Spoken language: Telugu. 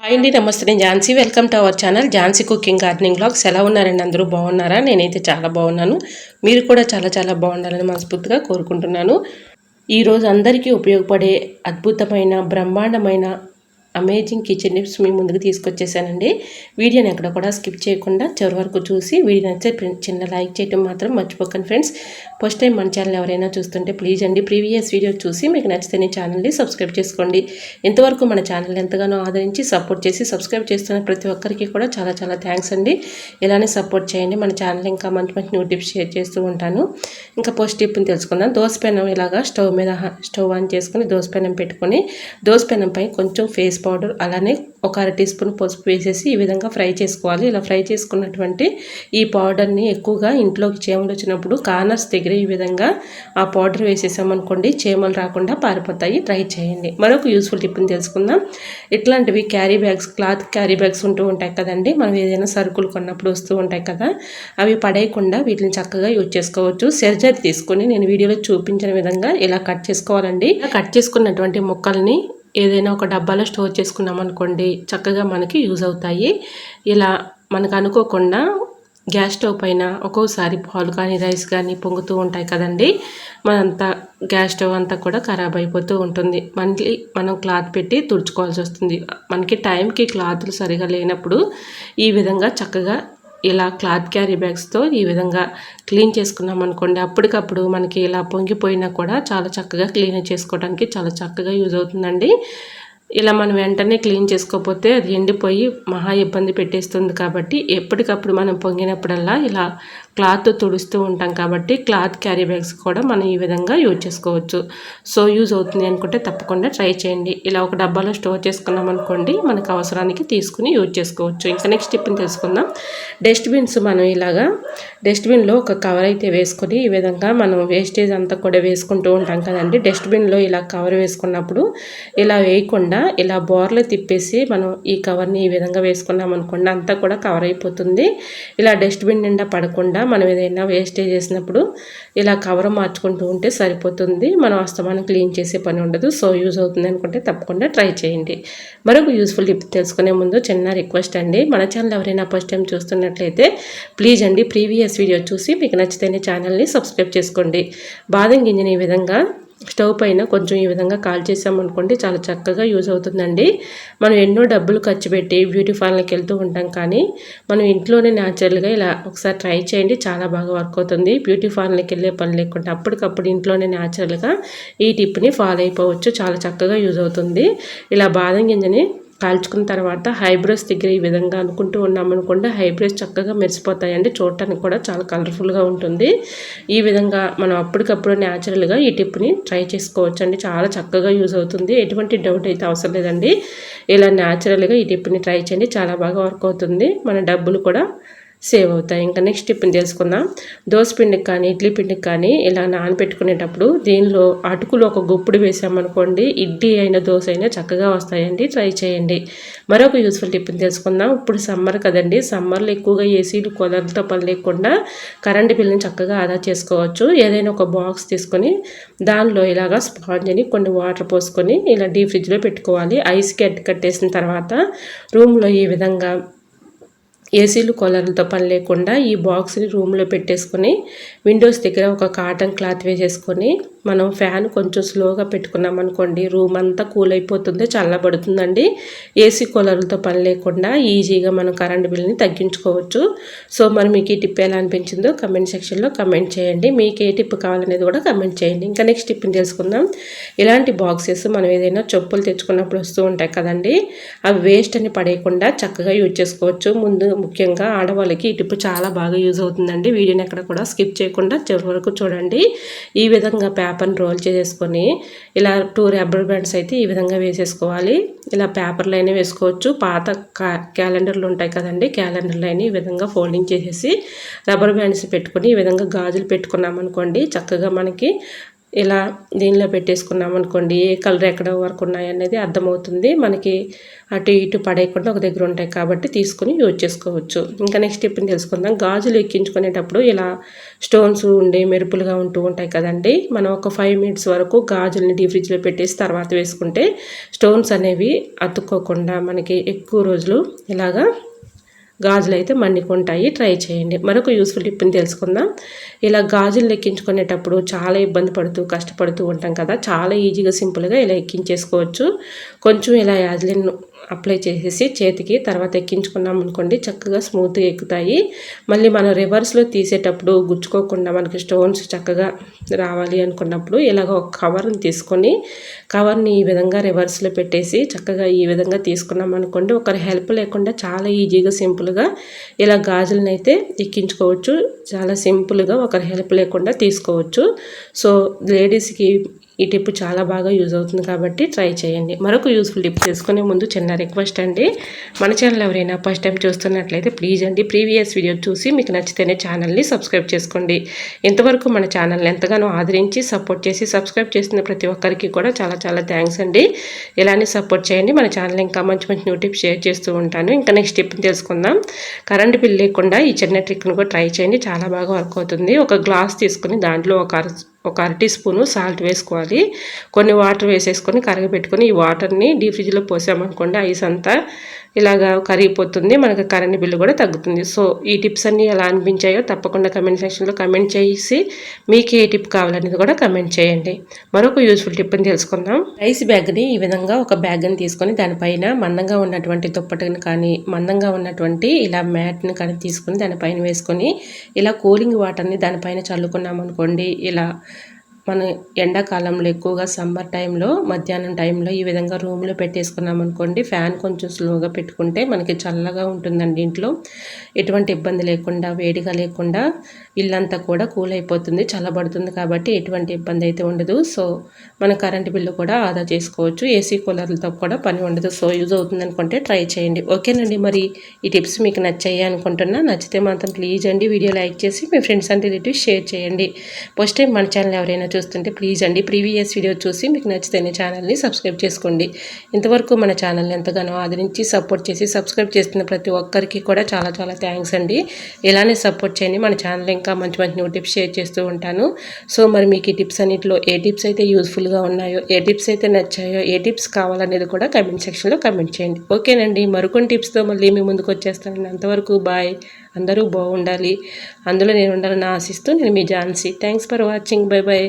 హాయ్ అండి నమస్తే. నేను Jhansi. Welcome to our channel Jhansi cooking gardening blogs ఎలా ఉన్నారండి? అందరూ బాగున్నారా? నేనైతే చాలా బాగున్నాను. మీరు కూడా చాలా చాలా బాగుండాలని మనస్ఫూర్తిగా కోరుకుంటున్నాను. ఈరోజు అందరికీ ఉపయోగపడే అద్భుతమైన బ్రహ్మాండమైన అమేజింగ్ కిచెన్ టిప్స్ మీ ముందుకు తీసుకొచ్చేసానండి. వీడియోని ఎక్కడ కూడా స్కిప్ చేయకుండా చివరి వరకు చూసి వీడియో నచ్చితే చిన్న లైక్ చేయడం మాత్రం మర్చిపోకండి ఫ్రెండ్స్ ఫస్ట్ టైం మన ఛానల్ ఎవరైనా చూస్తుంటే ప్లీజ్ అండి ప్రీవియస్ వీడియో చూసి మీకు నచ్చితే నీ ఛానల్ని సబ్స్క్రైబ్ చేసుకోండి. ఇంతవరకు మన ఛానల్ ఎంతగానో ఆదరించి సపోర్ట్ చేసి సబ్స్క్రైబ్ చేస్తున్న ప్రతి ఒక్కరికి కూడా చాలా చాలా థ్యాంక్స్ అండి. ఇలానే సపోర్ట్ చేయండి మన ఛానల్ ఇంకా మంచి మంచి న్యూ టిప్స్ షేర్ చేస్తూ ఉంటాను. ఇంకా పోస్ట్ టిప్ని తెలుసుకుందాం. దోశ పెనం ఇలాగా స్టవ్ మీద స్టవ్ ఆన్ చేసుకుని దోశ పెనం పెట్టుకొని దోశ పెనంపై కొంచెం ఫేస్ పౌడర్ అలానే ఒక అర టీ స్పూన్ పసుపు వేసేసి ఈ విధంగా ఫ్రై చేసుకోవాలి. ఇలా ఫ్రై చేసుకున్నటువంటి ఈ పౌడర్ని ఎక్కువగా ఇంట్లోకి చీమలు వచ్చినప్పుడు కార్నర్స్ దగ్గర ఈ విధంగా ఆ పౌడర్ వేసేసామనుకోండి చీమలు రాకుండా పారిపోతాయి. ట్రై చేయండి. మరొక యూస్ఫుల్ టిప్ని తెలుసుకుందాం. ఇట్లాంటివి carry bags cloth carry bags ఉంటూ ఉంటాయి కదండి. మనం ఏదైనా సరుకులు కొన్నప్పుడు వస్తూ ఉంటాయి కదా అవి పడేయకుండా వీటిని చక్కగా యూజ్ చేసుకోవచ్చు. సర్జరీ తీసుకొని నేను వీడియోలో చూపించిన విధంగా ఇలా కట్ చేసుకోవాలండి. కట్ చేసుకున్నటువంటి ముక్కల్ని ఏదైనా ఒక డబ్బాలో స్టోర్ చేసుకున్నాం అనుకోండి చక్కగా మనకి యూజ్ అవుతాయి. ఇలా మనకు అనుకోకుండా గ్యాస్ స్టవ్ పైన ఒక్కోసారి పాలు కానీ రైస్ కానీ పొంగుతూ ఉంటాయి కదండి. మనంతా గ్యాస్ స్టవ్ అంతా కూడా ఖరాబ్ అయిపోతూ ఉంటుంది. మళ్ళీ మనం క్లాత్ పెట్టి తుడుచుకోవాల్సి వస్తుంది. మనకి టైంకి క్లాత్లు సరిగా లేనప్పుడు ఈ విధంగా చక్కగా ఇలా క్లాత్ క్యారీ బ్యాగ్స్తో ఈ విధంగా క్లీన్ చేసుకున్నాం అనుకోండి. అప్పటికప్పుడు మనకి ఇలా పొంగిపోయినా కూడా చాలా చక్కగా క్లీన్ చేసుకోవడానికి చాలా చక్కగా యూజ్ అవుతుందండి. ఇలా మనం వెంటనే క్లీన్ చేసుకోకపోతే అది ఎండిపోయి మహా ఇబ్బంది పెట్టేస్తుంది కాబట్టి ఎప్పటికప్పుడు మనం పొంగినప్పుడల్లా ఇలా క్లాత్ తుడుస్తూ ఉంటాం కాబట్టి క్లాత్ క్యారీ బ్యాగ్స్ కూడా మనం ఈ విధంగా యూజ్ చేసుకోవచ్చు. సో యూజ్ అవుతుంది అనుకుంటే తప్పకుండా ట్రై చేయండి. ఇలా ఒక డబ్బాలో స్టోర్ చేసుకున్నాం అనుకోండి మనకు అవసరానికి తీసుకుని యూజ్ చేసుకోవచ్చు. ఇంకా నెక్స్ట్ టిప్ని తెలుసుకుందాం. డస్ట్బిన్స్ మనం ఇలాగా డస్ట్బిన్లో ఒక కవర్ అయితే వేసుకొని ఈ విధంగా మనం వేస్టేజ్ అంతా కూడా వేసుకుంటూ ఉంటాం కదండి. డస్ట్బిన్లో ఇలా కవర్ వేసుకున్నప్పుడు ఇలా వేయకుండా ఇలా బోర్లు తిప్పేసి మనం ఈ కవర్ని ఈ విధంగా వేసుకున్నాం అనుకోండి అంతా కూడా కవర్ అయిపోతుంది. ఇలా డస్ట్బిన్ నిండా పడకుండా మనం ఏదైనా వేస్టేజ్ చేసినప్పుడు ఇలా కవర్ మార్చుకుంటూ ఉంటే సరిపోతుంది. మనం అస్తమానం క్లీన్ చేసే పని ఉండదు. సో యూజ్ అవుతుంది అనుకుంటే తప్పకుండా ట్రై చేయండి. మరొక యూస్ఫుల్ టిప్ తెలుసుకునే ముందు చిన్న రిక్వెస్ట్ అండి. మన ఛానల్ ఎవరైనా ఫస్ట్ టైం చూస్తున్నట్లయితే ప్లీజ్ అండి ప్రీవియస్ వీడియో చూసి మీకు నచ్చితేనే ఛానల్ని సబ్స్క్రైబ్ చేసుకోండి. బాదం గింజని ఈ విధంగా స్టవ్ పైన కొంచెం ఈ విధంగా కాల్ చేసామనుకోండి చాలా చక్కగా యూజ్ అవుతుందండి. మనం ఎన్నో డబ్బులు ఖర్చు పెట్టి బ్యూటీ పార్లర్కి వెళ్తూ ఉంటాం కానీ మనం ఇంట్లోనే న్యాచురల్గా ఇలా ఒకసారి ట్రై చేయండి చాలా బాగా వర్క్ అవుతుంది. బ్యూటీ పార్లర్కి వెళ్ళే పని లేకుండా అప్పటికప్పుడు ఇంట్లోనే న్యాచురల్గా ఈ టిప్ని ఫాలో అయిపోవచ్చు చాలా చక్కగా యూజ్ అవుతుంది. ఇలా బాదం గింజని కాల్చుకున్న తర్వాత హైబ్రోస్ దగ్గర ఈ విధంగా అనుకుంటూ ఉన్నామనుకుంటే హైబ్రోస్ చక్కగా మెరిసిపోతాయండి. చూడటానికి కూడా చాలా కలర్ఫుల్గా ఉంటుంది. ఈ విధంగా మనం అప్పటికప్పుడు న్యాచురల్గా ఈ టిప్ని ట్రై చేసుకోవచ్చు అండి చాలా చక్కగా యూజ్ అవుతుంది. ఎటువంటి డౌట్ అయితే అవసరం లేదండి. ఇలా న్యాచురల్గా ఈ టిప్ని ట్రై చేయండి. చాలా బాగా వర్క్ అవుతుంది. మన డబ్బులు కూడా సేవ్ అవుతాయి. ఇంకా నెక్స్ట్ టిప్ని తెలుసుకుందాం. దోశ పిండికి కానీ ఇడ్లీ పిండికి కానీ ఇలా నానబెట్టుకునేటప్పుడు దీనిలో అటుకులు ఒక గుప్పుడు వేసామనుకోండి ఇడ్లీ అయినా దోశ అయినా చక్కగా వస్తాయండి. ట్రై చేయండి. మరొక యూస్ఫుల్ టిప్ని తెలుసుకుందాం. ఇప్పుడు సమ్మర్ కదండి. సమ్మర్లో ఎక్కువగా ఏసీలు కొలర్లతో పని లేకుండా కరెంటు బిల్లుని చక్కగా ఆదా చేసుకోవచ్చు. ఏదైనా ఒక బాక్స్ తీసుకొని దానిలో ఇలాగా స్పాంజ్ని కొన్ని వాటర్ పోసుకొని ఇలా డీ ఫ్రిడ్జ్లో పెట్టుకోవాలి. ఐస్కి అడ్డు కట్టేసిన తర్వాత రూమ్లో ఈ విధంగా ఏసీలు కూలర్లతో పని లేకుండా ఈ బాక్స్ని రూమ్లో పెట్టేసుకొని విండోస్ దగ్గర ఒక కాటన్ క్లాత్ వేసేసుకొని మనం ఫ్యాన్ కొంచెం స్లోగా పెట్టుకున్నాం అనుకోండి రూమ్ అంతా కూల్ అయిపోతుంది చల్లబడుతుందండి. ఏసీ కూలర్లతో పని లేకుండా ఈజీగా మనం కరెంట్ బిల్ని తగ్గించుకోవచ్చు. సో మరి మీకు ఈ టిప్ ఎలా అనిపించిందో కమెంట్ సెక్షన్లో కమెంట్ చేయండి. మీకు ఏ టిప్ కావాలనేది కూడా కమెంట్ చేయండి. ఇంకా నెక్స్ట్ టిప్ని తెలుసుకుందాం. ఇలాంటి బాక్సెస్ మనం ఏదైనా చెప్పులు తెచ్చుకున్నప్పుడు వస్తూ ఉంటాయి కదండి అవి వేస్ట్ అని పడేయకుండా చక్కగా యూజ్ చేసుకోవచ్చు. ముందు ముఖ్యంగా ఆడవాళ్ళకి ఈ టిప్ చాలా బాగా యూజ్ అవుతుందండి. వీడియోని ఎక్కడ కూడా స్కిప్ చేయకుండా చివరి వరకు చూడండి. ఈ విధంగా పేపర్ని రోల్ చేసేసుకొని ఇలా టూ రబ్బర్ బ్యాండ్స్ అయితే ఈ విధంగా వేసేసుకోవాలి. ఇలా పేపర్లు అయినా వేసుకోవచ్చు. పాత క్యాలెండర్లు ఉంటాయి కదండి క్యాలెండర్లు అయినా ఈ విధంగా ఫోల్డింగ్ చేసేసి రబ్బర్ బ్యాండ్స్ పెట్టుకొని ఈ విధంగా గాజులు పెట్టుకున్నామనుకోండి చక్కగా మనకి ఇలా దీనిలో పెట్టేసుకున్నాం అనుకోండి ఏ కలర్ ఎక్కడ వరకు ఉన్నాయి అనేది అర్థమవుతుంది. మనకి అటు ఇటు పడేయకుండా ఒక దగ్గర ఉంటాయి కాబట్టి తీసుకుని యూజ్ చేసుకోవచ్చు. ఇంకా నెక్స్ట్ టిప్ని తెలుసుకుందాం. గాజులు ఎక్కించుకునేటప్పుడు ఇలా స్టోన్స్ ఉండి మెరుపులుగా ఉంటూ ఉంటాయి కదండి. మనం ఒక ఫైవ్ మినిట్స్ వరకు గాజుల్ని డీ ఫ్రిడ్జ్లో పెట్టేసి తర్వాత వేసుకుంటే స్టోన్స్ అనేవి అతుక్కోకుండా మనకి ఎక్కువ రోజులు ఇలాగా గాజులు అయితే మన్నికుంటాయి ట్రై చేయండి. మరొక యూస్ఫుల్ టిప్ని తెలుసుకుందాం. ఇలా గాజులు ఎక్కించుకునేటప్పుడు చాలా ఇబ్బంది పడుతూ కష్టపడుతూ ఉంటాం కదా. చాలా ఈజీగా సింపుల్గా ఇలా ఎక్కించేసుకోవచ్చు. కొంచెం ఇలా యాజ్లిన్ అప్లై చేసేసి చేతికి తర్వాత ఎక్కించుకున్నాం అనుకోండి చక్కగా స్మూత్గా ఎక్కుతాయి. మళ్ళీ మనం రివర్స్లో తీసేటప్పుడు గుచ్చుకోకుండా మనకి స్టోన్స్ చక్కగా రావాలి అనుకున్నప్పుడు ఇలాగ ఒక కవర్ని తీసుకొని కవర్ని ఈ విధంగా రివర్స్లో పెట్టేసి చక్కగా ఈ విధంగా తీసుకున్నాం అనుకోండి ఒకరి హెల్ప్ లేకుండా చాలా ఈజీగా సింపుల్గా ఇలా గాజులను అయితే ఎక్కించుకోవచ్చు. చాలా సింపుల్గా ఒకరి హెల్ప్ లేకుండా తీసుకోవచ్చు. సో లేడీస్కి ఈ టిప్ చాలా బాగా యూజ్ అవుతుంది కాబట్టి ట్రై చేయండి. మరొక యూస్ఫుల్ టిప్ తెలుసుకునే ముందు చిన్న రిక్వెస్ట్ అండి. మన ఛానల్ ఎవరైనా ఫస్ట్ టైం చూస్తున్నట్లయితే ప్లీజ్ అండి ప్రీవియస్ వీడియో చూసి మీకు నచ్చితేనే ఛానల్ని సబ్స్క్రైబ్ చేసుకోండి. ఇంతవరకు మన ఛానల్ని ఎంతగానో ఆదరించి సపోర్ట్ చేసి సబ్స్క్రైబ్ చేసిన ప్రతి ఒక్కరికి కూడా చాలా చాలా థ్యాంక్స్ అండి. ఇలానే సపోర్ట్ చేయండి. మన ఛానల్ ఇంకా మంచి మంచి న్యూ టిప్స్ షేర్ చేస్తూ ఉంటాను. ఇంకా నెక్స్ట్ టిప్ తెలుసుకుందాం. కరెంట్ బిల్ లేకుండా ఈ చిన్న ట్రిక్ను కూడా ట్రై చేయండి. చాలా బాగా వర్క్ అవుతుంది. ఒక గ్లాస్ తీసుకుని దాంట్లో ఒక ఒక అరటి స్పూను సాల్ట్ వేసుకోవాలి. కొన్ని వాటర్ వేసేసుకొని కరగబెట్టుకొని ఈ వాటర్ని డీ ఫ్రిడ్జ్లో పోసామనుకోండి ఐస్ అంతా ఇలాగా కరిగిపోతుంది మనకు కరెంట్ బిల్లు కూడా తగ్గుతుంది. సో ఈ టిప్స్ అన్నీ ఎలా అనిపించాయో తప్పకుండా కమెంట్ సెక్షన్లో కమెంట్ చేసి మీకు ఏ టిప్ కావాలనేది కూడా కమెంట్ చేయండి. మరొక యూస్ఫుల్ టిప్ అని తెలుసుకుందాం. రైస్ బ్యాగ్ని ఈ విధంగా ఒక బ్యాగ్ని తీసుకొని దానిపైన మందంగా ఉన్నటువంటి దుప్పటిని కానీ మందంగా ఉన్నటువంటి ఇలా మ్యాట్ని కానీ తీసుకొని దానిపైన వేసుకొని ఇలా కూలింగ్ వాటర్ని దానిపైన చల్లుకున్నాం అనుకోండి ఇలా మనం ఎండాకాలంలో ఎక్కువగా సమ్మర్ టైంలో మధ్యాహ్నం టైంలో ఈ విధంగా రూమ్లో పెట్టేసుకున్నాం అనుకోండి ఫ్యాన్ కొంచెం స్లోగా పెట్టుకుంటే మనకి చల్లగా ఉంటుందండి ఇంట్లో. ఎటువంటి ఇబ్బంది లేకుండా వేడిగా లేకుండా ఇల్లంతా కూడా కూల్ అయిపోతుంది చల్లబడుతుంది కాబట్టి ఎటువంటి ఇబ్బంది అయితే ఉండదు. సో మన కరెంటు బిల్లు కూడా ఆదా చేసుకోవచ్చు ఏసీ కూలర్లతో కూడా పని ఉండదు. సో యూజ్ అవుతుంది అనుకుంటే ట్రై చేయండి. ఓకేనండి మరి ఈ టిప్స్ మీకు నచ్చాయి అనుకుంటున్నా. నచ్చితే మాత్రం ప్లీజ్ అండి వీడియో లైక్ చేసి మీ ఫ్రెండ్స్ అండ్ రిలేటివ్స్ షేర్ చేయండి. ఫస్ట్ టైం మన ఛానల్ ఎవరైనా చూస్తుంటే ప్లీజ్ అండి ప్రీవియస్ వీడియో చూసి మీకు నచ్చితేనే ఛానల్ని సబ్స్క్రైబ్ చేసుకోండి. ఇంతవరకు మన ఛానల్ని ఎంతగానో ఆదరించి సపోర్ట్ చేసి సబ్స్క్రైబ్ చేస్తున్న ప్రతి ఒక్కరికి కూడా చాలా చాలా థ్యాంక్స్ అండి. ఇలానే సపోర్ట్ చేయండి మన ఛానల్ ఇంకా మంచి మంచి న్యూ టిప్స్ షేర్ చేస్తూ ఉంటాను. సో మరి మీకు ఈ టిప్స్ అన్నింటిలో ఏ టిప్స్ అయితే యూస్ఫుల్గా ఉన్నాయో ఏ టిప్స్ అయితే నచ్చాయో ఏ టిప్స్ కావాలనేది కూడా కమెంట్ సెక్షన్లో కమెంట్ చేయండి. ఓకేనండి మరికొన్ని టిప్స్తో మళ్ళీ మీ ముందుకు వచ్చేస్తానండి. అంతవరకు బాయ్ అందరూ బాగుండాలి. అందులో నేను ఉండాలని ఆశిస్తూ నేను మీ Jhansi. Thanks for watching bye bye